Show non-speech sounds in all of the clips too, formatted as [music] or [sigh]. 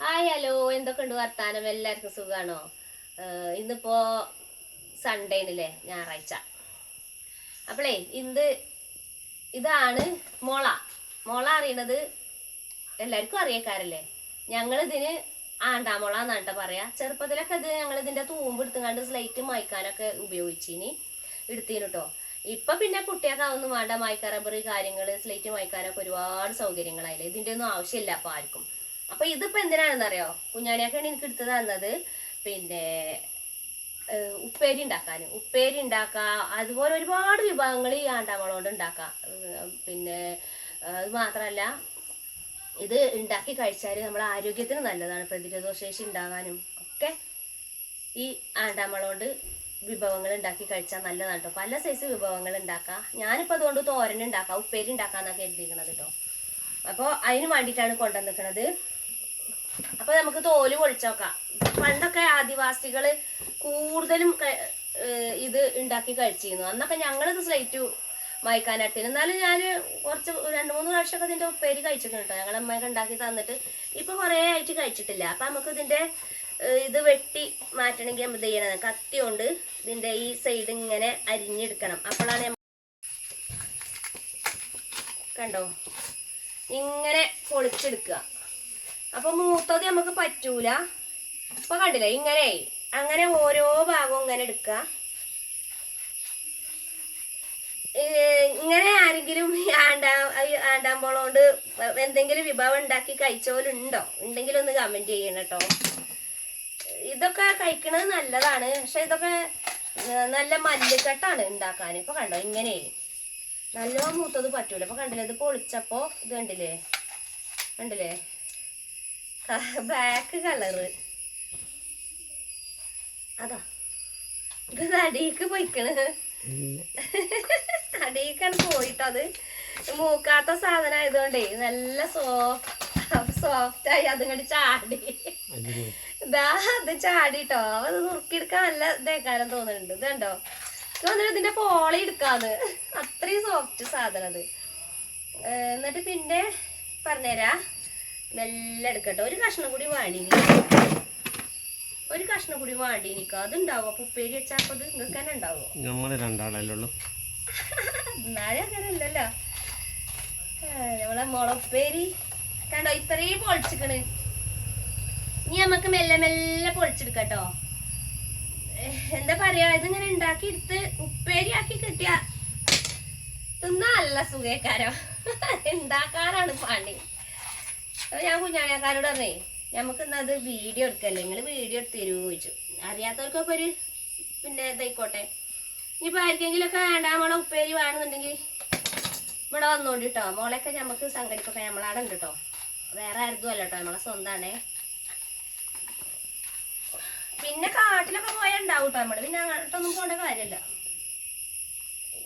Hi hello. എന്തൊക്കെയുണ്ട് വർത്താനം? എല്ലാവർക്കും സുഖമാണോ ഇന്നിപ്പോ സൺഡേ ആണല്ലേ ഞായറാഴ്ച. അപ്പളേ ഇന്ന് ഇതാണ് മോള. മോള അറിയണത് എല്ലാവർക്കും അറിയക്കാരല്ലേ? ഞങ്ങളിതിന് ആണ്ടാമോള എന്നാട്ട പറയാ. ചെറുപ്പത്തിലൊക്കെ ഇത് ഞങ്ങൾ ഇതിന്റെ തൂമ്പ് എടുത്തുകൊണ്ട് സ്ലൈറ്റ് മായ്ക്കാനൊക്കെ ഉപയോഗിച്ചിനി എടുത്തിന് കേട്ടോ ഇപ്പൊ പിന്നെ കുട്ടിയൊക്കെ അതൊന്നും വേണ്ട മായ്ക്കാറബറി കാര്യങ്ങൾ സ്ലേറ്റ് മായ്ക്കാനൊക്കെ ഒരുപാട് സൗകര്യങ്ങളായില്ലേ? ഇതിന്റെ ഒന്നും ആവശ്യമില്ല അപ്പൊ ആർക്കും. അപ്പൊ ഇതിപ്പോ എന്തിനാണെന്നറിയോ? അറിയോ കുഞ്ഞാണിയൊക്കെയാണ് എനിക്ക് എടുത്തു തന്നത്. പിന്നെ ഉപ്പേരി ഉണ്ടാക്കാൻ ഉപ്പേരി ഉണ്ടാക്കുക അതുപോലെ ഒരുപാട് വിഭവങ്ങൾ ഈ ആണ്ടാമളോണ്ട് ഉണ്ടാക്കാം. ഏഹ് പിന്നെ അത് മാത്രമല്ല ഇത് ഉണ്ടാക്കി കഴിച്ചാൽ നമ്മുടെ ആരോഗ്യത്തിന് നല്ലതാണ്. പ്രതിരോധശേഷി ഉണ്ടാകാനും ഒക്കെ ഈ ആണ്ടാമളോണ്ട് വിഭവങ്ങൾ ഉണ്ടാക്കി കഴിച്ചാൽ നല്ലതാണ് കേട്ടോ പല സൈസ് വിഭവങ്ങൾ ഉണ്ടാക്കാം. ഞാനിപ്പോൾ അതുകൊണ്ട് തോരൻ ഉണ്ടാക്കാം ഉപ്പേരി ഉണ്ടാക്കാന്നൊക്കെ എഴുതിയിരിക്കണത് കേട്ടോ അപ്പോൾ അതിന് വേണ്ടിയിട്ടാണ് കൊണ്ടുവന്നിരിക്കണത്. അപ്പൊ നമുക്ക് തോൽ പൊളിച്ചോക്കാം പണ്ടൊക്കെ ആദിവാസികൾ കൂടുതലും ഇത് ഉണ്ടാക്കി കഴിച്ചിരുന്നു. അന്നൊക്കെ ഞങ്ങളിത് സ്ലൈറ്റ് മയക്കാനായിട്ട് എന്നാലും ഞാൻ കുറച്ച് രണ്ട് മൂന്ന് പ്രാവശ്യമൊക്കെ ഇതിന്റെ ഉപ്പേരി കഴിച്ചിട്ടുണ്ട് കേട്ടോ. ഞങ്ങളെ അമ്മയൊക്കെ ഉണ്ടാക്കി തന്നിട്ട് ഇപ്പൊ കുറേ ആയിട്ട് കഴിച്ചിട്ടില്ല. അപ്പൊ നമുക്ക് ഇതിന്റെ ഇത് വെട്ടി മാറ്റണമെങ്കിൽ നമ്മൾ ചെയ്യണം കത്തി കൊണ്ട് ഇതിന്റെ ഈ സൈഡ് ഇങ്ങനെ അരിഞ്ഞെടുക്കണം. അപ്പോഴാണ് കണ്ടോ? ഇങ്ങനെ പൊളിച്ചെടുക്കുക. അപ്പൊ മൂത്തത് നമുക്ക് പറ്റൂല. ഇപ്പൊ കണ്ടില്ലേ ഇങ്ങനെ അങ്ങനെ ഓരോ ഭാഗവും ഇങ്ങനെ എടുക്കുക. ഇങ്ങനെ ആരെങ്കിലും ആണ്ടാ ആണ്ടാമ്പോളോണ്ട് എന്തെങ്കിലും വിഭവം ഉണ്ടാക്കി കഴിച്ചോലുണ്ടോ ഉണ്ടെങ്കിൽ ഒന്ന് കമന്റ് ചെയ്യണം കേട്ടോ. ഇതൊക്കെ കഴിക്കണത് നല്ലതാണ്. പക്ഷെ ഇതൊക്കെ നല്ല മല്ലിക്കെട്ടാണ് ഉണ്ടാക്കാൻ. ഇപ്പൊ കണ്ടോ ഇങ്ങനെ നല്ല മൂത്തത് പറ്റൂല. ഇപ്പൊ കണ്ടില്ലേ ഇത് പൊളിച്ചപ്പോ ഇത് കണ്ടില്ലേ? കണ്ടില്ലേ? ബ്ലാക്ക് കളറ് അതാ. ഇത് അടിയിക്ക് പോയിക്കണ്. അടിയിക്കാണ് പോയിട്ടത് മൂക്കാത്ത സാധനം ആയതുകൊണ്ടേ നല്ല സോഫ്റ്റ് സോഫ്റ്റ് ആയി അതും കൂടി ചാടി ഇതാ അത് ചാടിട്ടോ. അത് നുറുക്കിയെടുക്കാൻ നല്ല ഇതേക്കാരം തോന്നുന്നുണ്ട്. ഇത് കണ്ടോ? തോന്നുന്നു ഇതിന്റെ പോളി എടുക്കാന്ന്. അത്രയും സോഫ്റ്റ് സാധനം അത്. എന്നിട്ട് പിന്നെ പറഞ്ഞുതരാ. മെല്ലെ എടുക്കട്ടെ. ഒരു കഷ്ണം കൂടി വാടി ഒരു കഷ്ണം കൂടി വാടി എനിക്ക് അതുണ്ടാവോ? അപ്പൊ ഉപ്പേരി വെച്ചാൽ അത് നിങ്ങൾക്ക് തന്നെ ഉണ്ടാവോ? നമ്മൾ രണ്ടാളല്ലേ ഉള്ളൂ. എന്നാലും അങ്ങനെ അല്ലല്ലോ. നമ്മളെ മുളപ്പേരി കണ്ടോ? ഇത്രയും പൊളിച്ചിക്കണ്. ഇനി നമുക്ക് മെല്ലെ മെല്ലെ പൊളിച്ചെടുക്കട്ടോ. എന്താ പറയാ? ഇതിങ്ങനെ ഉണ്ടാക്കി എടുത്ത് ഉപ്പേരി ആക്കി കിട്ടിയ തിന്നാ നല്ല സുഖേക്കാരോ. [laughs] ഉണ്ടാക്കാനാണ് പണി. അപ്പൊ ഞാൻ കുഞ്ഞാണിയാക്കാരോട് പറഞ്ഞേ നമുക്ക് ഇന്നത് വീഡിയോ എടുക്കല്ലേ? നിങ്ങൾ വീഡിയോ എടുത്ത് തരുമോ ചോദിച്ചു. അറിയാത്തവർക്കൊക്കെ ഒരു പിന്നെ ഇതായിക്കോട്ടെ. ഇനിയിപ്പോൾ വേണ്ട നമ്മളെ ഉപ്പേരി വേണമെന്നുണ്ടെങ്കിൽ ഇവിടെ വന്നോണ്ട് കേട്ടോ മോളെയൊക്കെ നമുക്ക് സംഘടിപ്പൊക്കെ നമ്മളവിടെ ഉണ്ട് കേട്ടോ വേറെ ആർക്കും അല്ല കേട്ടോ നമ്മളെ സ്വന്തമാണേ പിന്നെ കാട്ടിലൊക്കെ പോയാൽ ഉണ്ടാവും കേട്ടോ നമ്മൾ. പിന്നെ അങ്ങോട്ടൊന്നും പോകേണ്ട കാര്യമില്ല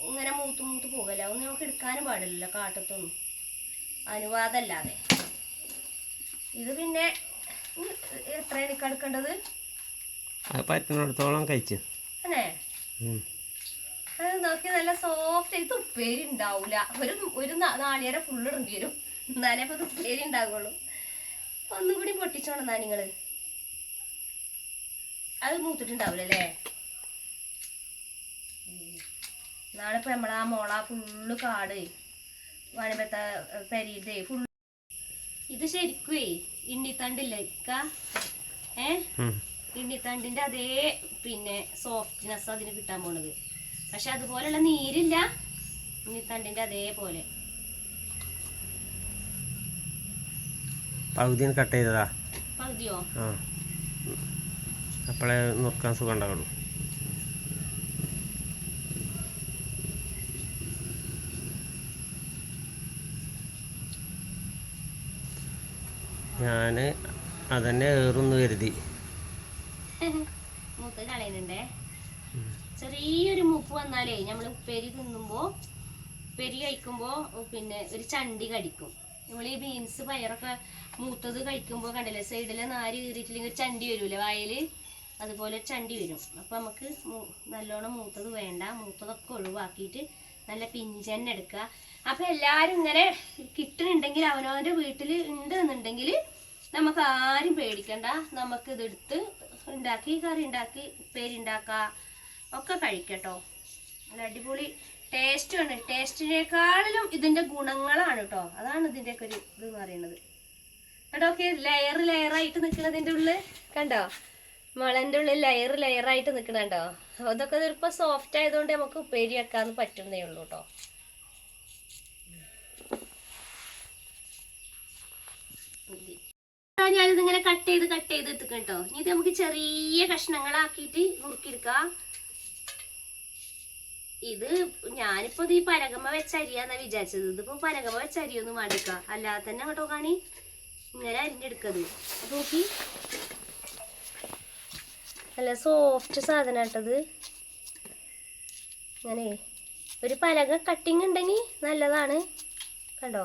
ഇങ്ങനെ മൂത്ത് മൂത്ത് പോകല്ല? ഒന്നും നമുക്ക് എടുക്കാനും പാടില്ലല്ലോ കാട്ടത്തൊന്നും. അനുവാദമല്ലാതെ ഇത് പിന്നെ എത്ര എനിക്ക് എടുക്കേണ്ടത്? പറ്റുന്നിടത്തോളം കഴിച്ച് അല്ലേ? അത് നോക്കി നല്ല സോഫ്റ്റ് ആയിട്ട് ഉപ്പേരി ഉണ്ടാവൂല. ഒരു ഒരു നാളികേരം ഫുള്ള് ഇടേണ്ടി വരും. എന്നാലേ അപ്പൊ ഇത് ഉപ്പേരി ഉണ്ടാകുള്ളൂ ഒന്നും കൂടി പൊട്ടിച്ചോണെന്നാ നിങ്ങൾ. അത് മൂത്തിട്ടുണ്ടാവൂലല്ലേ? നാളെ ഇപ്പൊ നമ്മളാ മോള ഫുള്ള് കാട് വനപത്ത പെരീതേ ഫുള്ള് ഇത് ശരിക്കുവേ ഇണ്ണിത്തണ്ടില്ല? ഇക്ക? ഏ. ഇണ്ണിത്തണ്ടിന്റെ അതേ പിന്നെ സോഫ്റ്റ്നെസ് അതിന് കിട്ടാൻ പോണത്. പക്ഷെ അതുപോലെയുള്ള നീരില്ല. ഇണ്ണിത്തണ്ടിന്റെ അതേപോലെ. പകുതി കട്ട് ചെയ്തതാ? പകുതിയോ? അപ്പോഴേ നുറുക്കാൻ സുഖം ഉണ്ടാവുള്ളൂ. ഞാൻ അതന്നെ ഏറുന്നു കരുതി. [laughs] മൂത്ത് കളയുന്നുണ്ടേ. ചെറിയൊരു മൂപ്പ് വന്നാലേ നമ്മൾ ഉപ്പേരി തിന്നുമ്പോ ഉപ്പേരി കഴിക്കുമ്പോ പിന്നെ ഒരു ചണ്ടി കടിക്കും. നമ്മൾ ഈ ബീൻസ് പയറൊക്കെ മൂത്തത് കഴിക്കുമ്പോ കണ്ടില്ലേ സൈഡിലെ നാര് കീറിയിട്ടില്ലെങ്കിൽ ഒരു ചണ്ടി വരൂലേ വായൽ? അതുപോലെ ചണ്ടി വരും. അപ്പൊ നമുക്ക് നല്ലോണം മൂത്തത് വേണ്ട. മൂത്തതൊക്കെ ഒഴിവാക്കിയിട്ട് നല്ല പിഞ്ചന്നെ എടുക്കുക. അപ്പൊ എല്ലാരും ഇങ്ങനെ കിട്ടുന്നുണ്ടെങ്കിൽ അവനവന്റെ വീട്ടിൽ ഉണ്ട് എന്നുണ്ടെങ്കിൽ നമുക്ക് ആരും പേടിക്കണ്ട. നമുക്ക് ഇതെടുത്ത് ഉണ്ടാക്കി കറി ഉണ്ടാക്കി പേരുണ്ടാക്കാം ഒക്കെ കഴിക്കട്ടോ. നല്ല അടിപൊളി ടേസ്റ്റ് ആണ് ടേസ്റ്റിനേക്കാളിലും ഇതിന്റെ ഗുണങ്ങളാണ് കേട്ടോ അതാണ് ഇതിന്റെ ഒക്കെ ഒരു ഇത് എന്ന് പറയുന്നത്. കേട്ടോ ഓക്കെ ലെയർ ലെയറായിട്ട് നിൽക്കുന്നതിന്റെ ഉള്ളിൽ കണ്ടോ? മുളന്റെ ഉള്ളിൽ ലെയർ ലെയറായിട്ട് നിൽക്കണുണ്ടോ അതൊക്കെ ഇതിപ്പോൾ സോഫ്റ്റ് ആയതുകൊണ്ട് നമുക്ക് ഉപ്പേരി വെക്കാമെന്ന് പറ്റുന്നേ ഉള്ളൂ കേട്ടോ ഞാനിത് ഇങ്ങനെ കട്ട് ചെയ്ത് കട്ട് ചെയ്ത് എത്തിക്കാം കേട്ടോ ഇനി ഇത് നമുക്ക് ചെറിയ കഷ്ണങ്ങളാക്കിയിട്ട് നുറുക്കിയെടുക്കാം ഇത് ഞാനിപ്പോ ഈ പരകമ്മ വെച്ചരിയാന്ന വിചാരിച്ചത്. ഇതിപ്പോ പരകമ്മ വെച്ചരിയൊന്നും വേണ്ടിക്ക അല്ലാതെ തന്നെ അങ്ങോട്ടോ കാണി ഇങ്ങനെ അരിഞ്ഞെടുക്കത് നോക്കി. നല്ല സോഫ്റ്റ് സാധനം കേട്ടത് അങ്ങനെ ഒരു പലക കട്ടിങ് ഉണ്ടെങ്കിൽ നല്ലതാണ്. കണ്ടോ?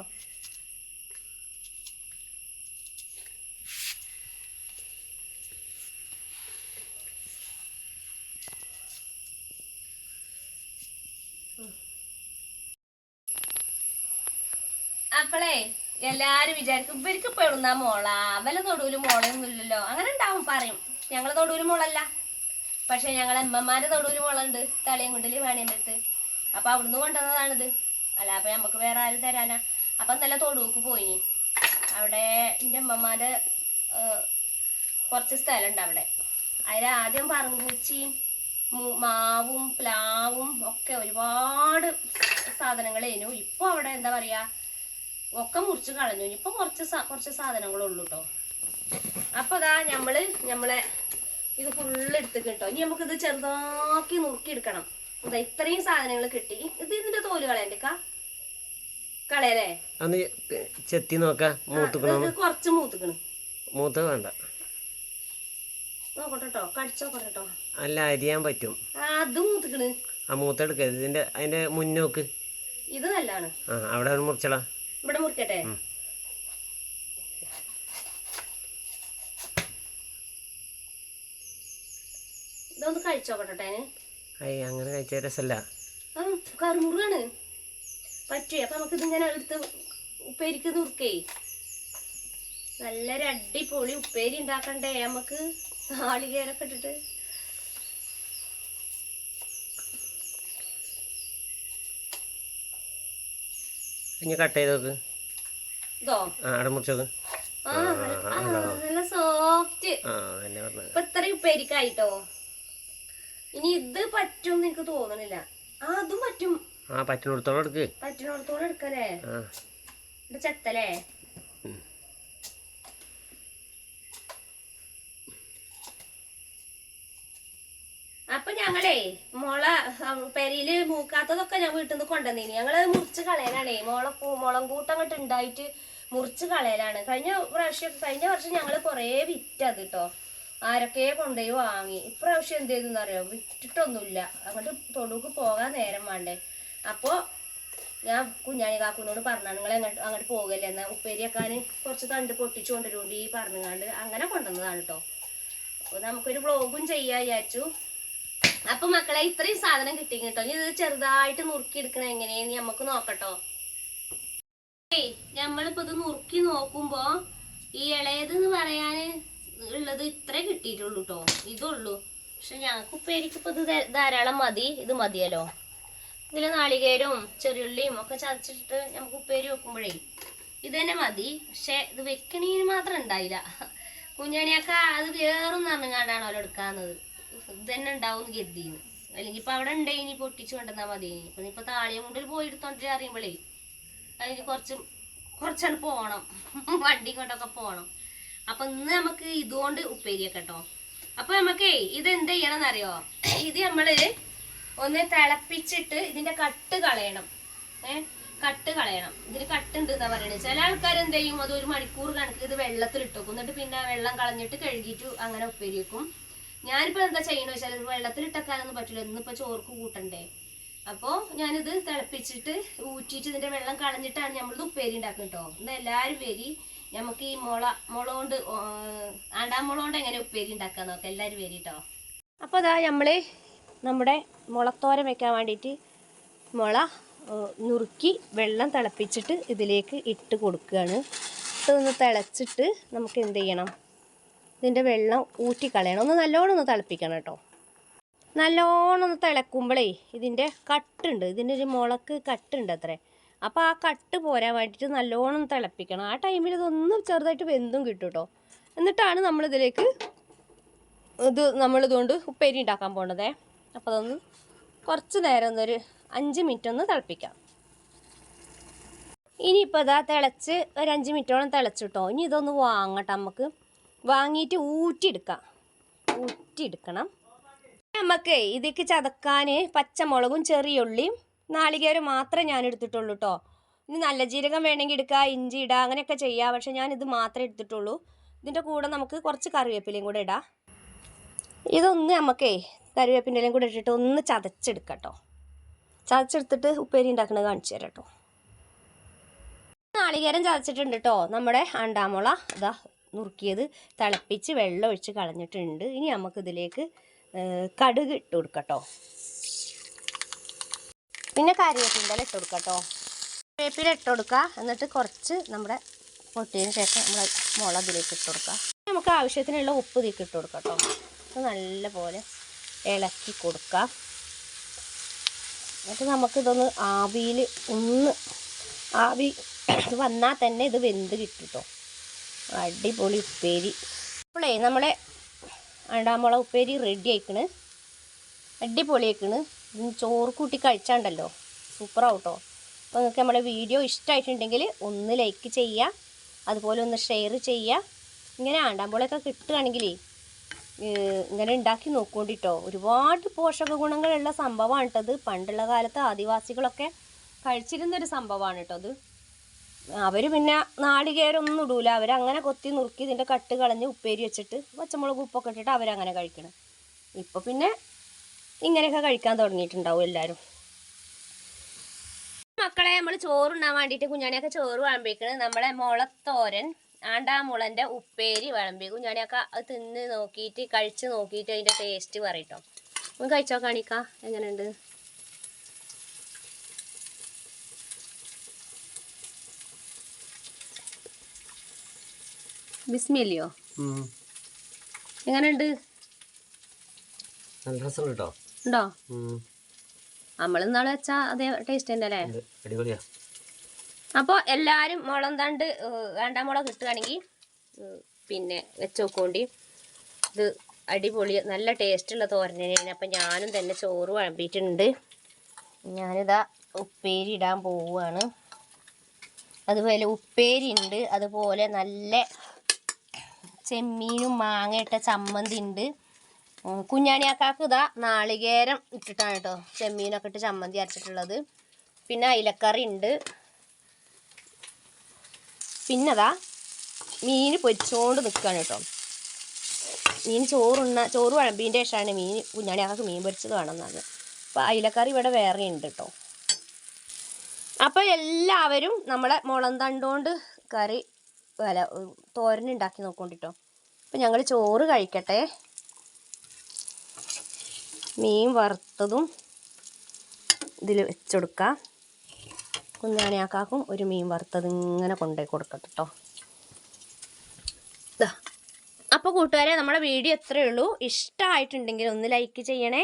അപ്പളേ എല്ലാരും വിചാരിക്കും ഇവർക്ക് ഇപ്പൊ എവിടുന്നാ മോള? വല്ല തൊടൂൽ മോളൊന്നും ഇല്ലല്ലോ അങ്ങനെ ഉണ്ടാവും പറയും. ഞങ്ങളെ തൊടൂൽ മോളല്ല. പക്ഷെ ഞങ്ങളെ അമ്മമാരെ തൊടൂൽ മോളുണ്ട്. തളിയങ്കുണ്ടിൽ വേണേന്റെ അപ്പൊ അവിടുന്ന് കൊണ്ടുവന്നതാണിത്. അല്ല അപ്പൊ നമുക്ക് വേറെ ആരും തരാനാ. അപ്പൊ നല്ല തൊടുക്ക് പോയിനി. അവിടെ എന്റെ അമ്മമാരെ കുറച്ച് സ്ഥലമുണ്ട് അവിടെ. അതിൽ ആദ്യം പറമ്പൂച്ചിയും മാവും പ്ലാവും ഒക്കെ ഒരുപാട് സാധനങ്ങളേനു ഇപ്പൊ അവിടെ എന്താ പറയാ? ഒക്കെ മുറിച്ച് കളഞ്ഞു. ഇപ്പൊ കുറച്ച് കുറച്ച് സാധനങ്ങളുള്ളൂ കേട്ടോ അപ്പൊ ദാ ഞമ്മൾ ഞമ്മളെ ഇത് ഫുള്ള് എടുത്ത് കേട്ടോ ഇനി നമുക്കിത് ഇത് ചെറുതാക്കി നുറുക്കി എടുക്കണം. ഇതാ ഇത്രയും സാധനങ്ങൾ കിട്ടി. ഇത് ഇതിന്റെ തോൽ കളയണ്ടേക്കാ കളയല്ലേ? ചെത്തി നോക്കാം. ഇത് കുറച്ച് മൂത്തുക്കണ്. മൂത്ത വേണ്ട. നോക്കട്ടോ കേട്ടോ കടിച്ചോക്കട്ടെ കേട്ടോ അല്ല അരിയാൻ പറ്റും. അത് മൂത്തുക്കണ്. ആ മൂത്തെടുക്കരുത് ഇതിന്റെ അതിന്റെ മുന്നോക്ക്. ഇത് നല്ലാണ്. ആ അവിടെ മുറിച്ചടാ. ഇവിടെ മുറിക്കട്ടെ. ഇതൊന്ന് കഴിച്ചോക്കട്ടെ അയ്യ അങ്ങനെ കഴിച്ച രസമല്ല ആ കറുമുറുകാണ്. പറ്റേ അപ്പൊ നമുക്ക് ഇതിങ്ങനെ എടുത്ത് ഉപ്പേരിക്ക് നുറുക്കേ. നല്ലൊരു അടിപൊളി ഉപ്പേരി ഉണ്ടാക്കണ്ടേ നമുക്ക് നാളികേരൊക്കെ ഇട്ടിട്ട്. ഇനി കട്ട് ചെയ്ത് നോക്ക് ആ അവിടെ മുറിച്ചത്. ഉപ്പേരിക്കായിട്ടോ? ഇനി ഇത് പറ്റും എനിക്ക് തോന്നണില്ല. ആ അതും പറ്റും. ആ പറ്റുന്നിടത്തോളം എടുക്ക്. പറ്റുന്നിടത്തോളം എടുക്കല്ലേ? ആ. അപ്പൊ ഞങ്ങളേ മുള പെരയിൽ മൂക്കാത്തതൊക്കെ ഞാൻ വീട്ടിൽ നിന്ന് കൊണ്ടുവന്നീനി. ഞങ്ങൾ മുറിച്ച് കളയലാണേ. മുള മുളം കൂട്ടം അങ്ങോട്ട് ഉണ്ടായിട്ട് മുറിച്ച് കളയലാണ്. കഴിഞ്ഞ പ്രാവശ്യം കഴിഞ്ഞ വർഷം ഞങ്ങൾ കൊറേ വിറ്റത് കേട്ടോ ആരൊക്കെ കൊണ്ടുപോയി വാങ്ങി. ഇപ്രാവശ്യം എന്ത് ചെയ്തെന്ന് അറിയോ? വിറ്റിട്ടൊന്നുമില്ല അങ്ങോട്ട് തൊടുക്ക് പോകാൻ നേരം വേണ്ടേ. അപ്പോ ഞാൻ കുഞ്ഞാണി കാക്കുനോട് പറഞ്ഞു നിങ്ങൾ അങ്ങോട്ട് അങ്ങോട്ട് പോകല്ലേ? എന്നാ ഉപ്പേരി വെക്കാൻ കുറച്ച് തണ്ട് പൊട്ടിച്ചു പറഞ്ഞു പറഞ്ഞുകൊണ്ട് അങ്ങനെ കൊണ്ടുവന്നതാണ് കേട്ടോ അപ്പൊ നമുക്കൊരു വ്ളോഗും ചെയ്യാ വിചാരിച്ചു. അപ്പൊ മക്കളെ ഇത്രയും സാധനം കിട്ടി. കേട്ടോ ഇത് ചെറുതായിട്ട് നുറുക്കി എടുക്കണ. എങ്ങനെയെന്ന് നമുക്ക് നോക്കട്ടോ. നമ്മളിപ്പോ ഇത് നുറുക്കി നോക്കുമ്പോ ഈ ഇളയത് എന്ന് പറയാന് ഉള്ളത് ഇത്രേ കിട്ടിയിട്ടുള്ളൂ കേട്ടോ ഇതുള്ളൂ. പക്ഷെ ഞങ്ങൾക്ക് ഉപ്പേരിക്കിപ്പോ ഇത് ധാരാളം മതി. ഇത് മതിയല്ലോ. ഇതിൽ നാളികേരവും ചെറിയുള്ളിയും ഒക്കെ ചതച്ചിട്ട് നമുക്ക് ഉപ്പേരി വെക്കുമ്പോഴേ ഇത് തന്നെ മതി. പക്ഷെ ഇത് വെക്കണീന് മാത്രം ഉണ്ടായില്ല. കുഞ്ഞാണിയൊക്കെ അത് വേറൊന്നും അറിഞ്ഞാണ്ടാണ് അവൾ എടുക്കാന്നത്. ഇത് തന്നെ ഉണ്ടാവും കരുതിന്ന് അല്ലെങ്കിൽ ഇപ്പൊ അവിടെ ഉണ്ടേ ഇനി പൊട്ടിച്ചു കൊണ്ടുവന്നാ മതി ഇപ്പൊ ഇപ്പൊ താഴെ മുണ്ടിൽ എടുത്തോണ്ടിട്ട് അറിയുമ്പോഴേ അതിന് കുറച്ച് കുറച്ചാണ് പോണം. [laughs] വണ്ടി കൊണ്ടൊക്കെ പോണം. അപ്പൊ ഇന്ന് നമുക്ക് ഇതുകൊണ്ട് ഉപ്പേരിയൊക്കെ കേട്ടോ അപ്പൊ നമുക്കേ ഇത് എന്ത് ചെയ്യണം അറിയോ [clears throat] ഇത് നമ്മൾ ഒന്ന് തിളപ്പിച്ചിട്ട് ഇതിന്റെ കട്ട് കളയണം. ഏഹ് കട്ട് കളയണം. ഇതിന് കട്ട് ഉണ്ട് എന്നാ പറയുന്നത് ചില ആൾക്കാർ എന്ത് ചെയ്യും അത് ഒരു മണിക്കൂർ കണക്ക് ഇത് വെള്ളത്തിൽ ഇട്ടു എന്നിട്ട് പിന്നെ വെള്ളം കളഞ്ഞിട്ട് കഴുകിയിട്ട് അങ്ങനെ ഉപ്പേരി വെക്കും. ഞാനിപ്പോ എന്താ ചെയ്യണമെന്ന് വെച്ചാൽ വെള്ളത്തിൽ ഇട്ടക്കാനൊന്നും പറ്റില്ല. ഇന്നിപ്പോ ചോർക്ക് കൂട്ടണ്ടേ. അപ്പോ ഞാനിത് തിളപ്പിച്ചിട്ട് ഊറ്റിയിട്ട് ഇതിന്റെ വെള്ളം കളഞ്ഞിട്ടാണ് നമ്മളിത് ഉപ്പേരി ഉണ്ടാക്കുന്നത് കേട്ടോ ഇന്ന് എല്ലാരും വരി. നമുക്ക് ഈ മുള മുള കൊണ്ട് ആണ്ടാ മുള കൊണ്ട് എങ്ങനെ ഉപ്പേരി ഉണ്ടാക്കാൻ നോക്കാം. എല്ലാരും വരി കേട്ടോ അപ്പോൾ അതാ നമ്മൾ നമ്മുടെ മുളത്തോരൻ വെക്കാൻ വേണ്ടിയിട്ട് മുള നുറുക്കി വെള്ളം തിളപ്പിച്ചിട്ട് ഇതിലേക്ക് ഇട്ട് കൊടുക്കുകയാണ് ഇതൊന്ന് തിളച്ചിട്ട് നമുക്ക് എന്ത് ചെയ്യണം? ഇതിന്റെ വെള്ളം ഊറ്റിക്കളയണം ഒന്ന് നല്ലോണം ഒന്ന് തിളപ്പിക്കണം കേട്ടോ. നല്ലോണം ഒന്ന് തിളക്കുമ്പോഴേ ഇതിന്റെ കട്ടുണ്ട് ഇതിന്റെ ഒരു മുളക്ക് കട്ടുണ്ട് അത്രേ. അപ്പോൾ ആ കട്ട് പോരാൻ വേണ്ടിയിട്ട് നല്ലോണം തിളപ്പിക്കണം. ആ ടൈമിൽ ഇതൊന്ന് ചെറുതായിട്ട് വെന്തും കിട്ടും കേട്ടോ. എന്നിട്ടാണ് നമ്മളിതിലേക്ക് ഇത് നമ്മളിതുകൊണ്ട് ഉപ്പേരി ഉണ്ടാക്കാൻ പോണതേ. അപ്പോൾ അതൊന്ന് കുറച്ച് നേരം ഒന്നൊരു അഞ്ച് മിനിറ്റ് ഒന്ന് തിളപ്പിക്കാം. ഇനിയിപ്പോൾ ഇതാ തിളച്ച് ഒരു അഞ്ച് മിനിറ്റോളം തിളച്ചിട്ടോ ഇനി ഇതൊന്ന് വാങ്ങട്ടെ നമുക്ക്. വാങ്ങിയിട്ട് ഊറ്റിയെടുക്കാം. ഊറ്റിയെടുക്കണം. നമുക്ക് ഇതിക്ക് ചതക്കാൻ പച്ചമുളകും ചെറിയുള്ളിയും നാളികേരം മാത്രമേ ഞാൻ എടുത്തിട്ടുള്ളൂ കേട്ടോ ഇനി നല്ല ജീരകം വേണമെങ്കിൽ എടുക്കുക ഇഞ്ചി ഇടുക അങ്ങനെയൊക്കെ ചെയ്യാം. പക്ഷേ ഞാൻ ഇത് മാത്രമേ എടുത്തിട്ടുള്ളൂ. ഇതിന്റെ കൂടെ നമുക്ക് കുറച്ച് കറിവേപ്പിലയും കൂടെ ഇടാം. ഇതൊന്ന് നമുക്കേ കറിവേപ്പിന്റെ ഇലയും കൂടെ ഇട്ടിട്ട് ഒന്ന് ചതച്ചെടുക്കാം കേട്ടോ ചതച്ചെടുത്തിട്ട് ഉപ്പേരി ഉണ്ടാക്കുന്നത് കാണിച്ചു തരാം കേട്ടോ നാളികേരം ചതച്ചിട്ടുണ്ട് കേട്ടോ നമ്മുടെ അണ്ടാമുള. ഇതാ നുറുക്കിയത് തിളപ്പിച്ച് വെള്ളം ഒഴിച്ച് കളഞ്ഞിട്ടുണ്ട്. ഇനി നമുക്കിതിലേക്ക് കടുക് ഇട്ട് കൊടുക്കട്ടോ. പിന്നെ കരിവേപ്പിന്റെ ഇട്ട് കൊടുക്കട്ടോ. വേപ്പില ഇട്ട് കൊടുക്കുക എന്നിട്ട് കുറച്ച് നമ്മുടെ പൊട്ടിയതിന് ശേഷം നമ്മൾ മുളകിലേക്ക് ഇട്ട് കൊടുക്കുക നമുക്ക് ആവശ്യത്തിനുള്ള ഉപ്പ് ഇതിലേക്ക് ഇട്ട് കൊടുക്കാം കേട്ടോ നല്ല പോലെ ഇളക്കി കൊടുക്കുക എന്നിട്ട് നമുക്കിതൊന്ന് ആവിയിൽ ഒന്ന് ആവി വന്നാൽ തന്നെ ഇത് വെന്ത് കിട്ടും കേട്ടോ അടിപൊളി ഉപ്പേരി. അപ്പോളേ നമ്മളെ അണ്ടാമുള ഉപ്പേരി റെഡി ആയിക്കണ്. അടിപൊളി ആയിക്കണ്. ചോറ് കൂട്ടി കഴിച്ചാണ്ടല്ലോ. സൂപ്പറാവട്ടോ അപ്പോൾ നിങ്ങൾക്ക് നമ്മുടെ വീഡിയോ ഇഷ്ടമായിട്ടുണ്ടെങ്കിൽ ഒന്ന് ലൈക്ക് ചെയ്യുക അതുപോലെ ഒന്ന് ഷെയർ ചെയ്യുക ഇങ്ങനെ ആണ്ടാമ്പുളയൊക്കെ കിട്ടുകയാണെങ്കിൽ ഇങ്ങനെ ഉണ്ടാക്കി നോക്കോണ്ടിട്ടോ. ഒരുപാട് പോഷക ഗുണങ്ങളുള്ള സംഭവമാണ് കേട്ടത് പണ്ടുള്ള കാലത്ത് ആദിവാസികളൊക്കെ കഴിച്ചിരുന്നൊരു സംഭവമാണ് കേട്ടോ അത് അവർ പിന്നെ നാളികേരൊന്നും ഇടൂല. അവരങ്ങനെ കൊത്തി നുറുക്കി ഇതിന്റെ കട്ട് കളഞ്ഞ് ഉപ്പേരി വെച്ചിട്ട് പച്ചമുളക് ഉപ്പൊക്കെ ഇട്ടിട്ട് അവരങ്ങനെ കഴിക്കണം. ഇപ്പോൾ പിന്നെ ഇങ്ങനെയൊക്കെ കഴിക്കാൻ തുടങ്ങിയിട്ടുണ്ടാവും എല്ലാവരും മക്കളെ നമ്മൾ ചോറുണ്ണാൻ വേണ്ടിയിട്ട് കുഞ്ഞാണിയൊക്കെ ചോറ് വിളമ്പിക്കണ്. നമ്മളെ മുളത്തോരൻ ആണ്ടാമുളന്റെ ഉപ്പേരി വിളമ്പി കുഞ്ഞാണിയൊക്കെ അത് തിന്ന് നോക്കിയിട്ട് കഴിച്ച് നോക്കിയിട്ട് അതിന്റെ ടേസ്റ്റ് പറയട്ടോ ഒന്ന് കഴിച്ചോ കാണിക്കാം എങ്ങനെയുണ്ട്? ബിസ്മില്ലയോ എങ്ങനെയുണ്ട്? നല്ല രസമുണ്ട് കേട്ടോ ഉണ്ടോ? നമ്മൾ ഇന്നാളെ വെച്ചാ അതേ ടേസ്റ്റ് തന്നെ അല്ലേ? അടിപൊളിയാ. അപ്പോൾ എല്ലാവരും മുളം തണ്ട് വേണ്ട മുളക് കിട്ടുകയാണെങ്കിൽ പിന്നെ വെച്ച് നോക്കോണ്ടി. ഇത് അടിപൊളി നല്ല ടേസ്റ്റുള്ള തോരനാണ്. അപ്പം ഞാനും തന്നെ ചോറ് വഴമ്പിയിട്ടുണ്ട് ഞാനിതാ ഉപ്പേരി ഇടാൻ പോവുകയാണ് അതുപോലെ ഉപ്പേരി ഉണ്ട് അതുപോലെ നല്ല ചെമ്മീനും മാങ്ങയിട്ട ചമ്മന്തി ഉണ്ട് കുഞ്ഞാണിയാക്കാക്ക് ഇതാ നാളികേരം ഇട്ടിട്ടാണ് കേട്ടോ ചെമ്മീനൊക്കെ ഇട്ട് ചമ്മന്തി അരച്ചിട്ടുള്ളത്. പിന്നെ അയിലക്കറി ഉണ്ട് പിന്നെ പിന്നതാ മീൻ പൊരിച്ചുകൊണ്ട് നിൽക്കുകയാണ് കേട്ടോ. മീൻ ചോറുണ്ണ ചോറ് വിളമ്പീന്റെ ശേഷമാണ് മീൻ കുഞ്ഞാണിയാക്കാക്ക് മീൻ പൊരിച്ചത് വേണമെന്നത് അപ്പോൾ അയിലക്കറി ഇവിടെ വേറെ ഉണ്ട് കേട്ടോ. അപ്പോൾ എല്ലാവരും നമ്മളെ മുളം തണ്ടുകൊണ്ട് കറി അല്ല തോരൻ ഉണ്ടാക്കി നോക്കൊണ്ടിട്ടോ. അപ്പം ഞങ്ങൾ ചോറ് കഴിക്കട്ടെ. മീൻ വറുത്തതും ഇതിൽ വെച്ചെടുക്കാം. കുഞ്ഞാണിയാക്കാക്കും ഒരു മീൻ വറുത്തത് ഇങ്ങനെ കൊണ്ടുപോയി കൊടുക്കട്ടെ കേട്ടോ അപ്പോൾ കൂട്ടുകാരെ നമ്മുടെ വീഡിയോ എത്രയേ ഉള്ളൂ. ഇഷ്ടമായിട്ടുണ്ടെങ്കിൽ ഒന്ന് ലൈക്ക് ചെയ്യണേ.